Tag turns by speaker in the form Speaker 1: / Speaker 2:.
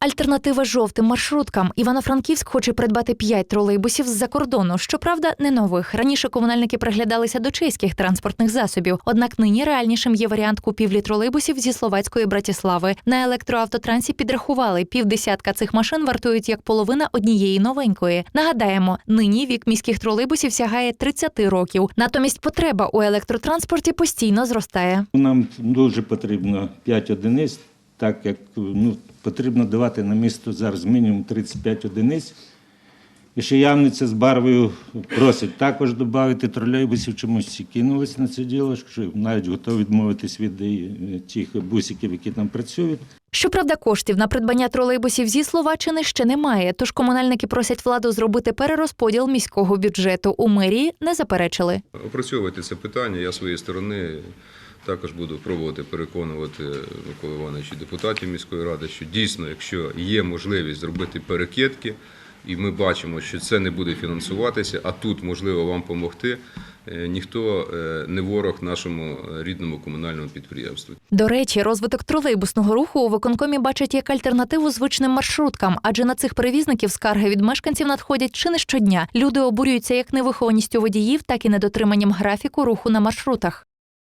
Speaker 1: Альтернатива жовтим маршруткам. Івано-Франківськ хоче придбати 5 тролейбусів з-за кордону. Щоправда, не нових. Раніше комунальники приглядалися до чеських транспортних засобів. Однак нині реальнішим є варіант купівлі тролейбусів зі словацької Братіслави. На електроавтотрансі підрахували півдесятка цих машин вартують як половина однієї новенької. Нагадаємо, нині вік міських тролейбусів сягає 30 років. Натомість потреба у електротранспорті постійно зростає.
Speaker 2: Нам дуже потрібно 5 одиниць, так як ну, потрібно давати на місто зараз мінімум 35 одиниць. І ще явниця з барвою просить також додати тролейбусів, чомусь кинулись на це діло, що навіть готові відмовитись від е, тих бусиків, які там працюють.
Speaker 1: Щоправда, коштів на придбання тролейбусів зі Словаччини ще немає. Тож комунальники просять владу зробити перерозподіл міського бюджету. У мерії не заперечили.
Speaker 3: Опрацьовувати це питання. Я своєї сторони також буду пробувати переконувати Микола Івановича депутатів міської ради, що дійсно, якщо є можливість зробити перекидки, і ми бачимо, що це не буде фінансуватися, а тут можливо вам допомогти. Ніхто е, не ворог нашому е, рідному комунальному підприємству.
Speaker 1: До речі, розвиток тролейбусного руху у виконкомі бачать як альтернативу звичним маршруткам, адже на цих перевізників скарги від мешканців надходять чи не щодня. Люди обурюються як невихованістю водіїв, так і недотриманням графіку руху на маршрутах.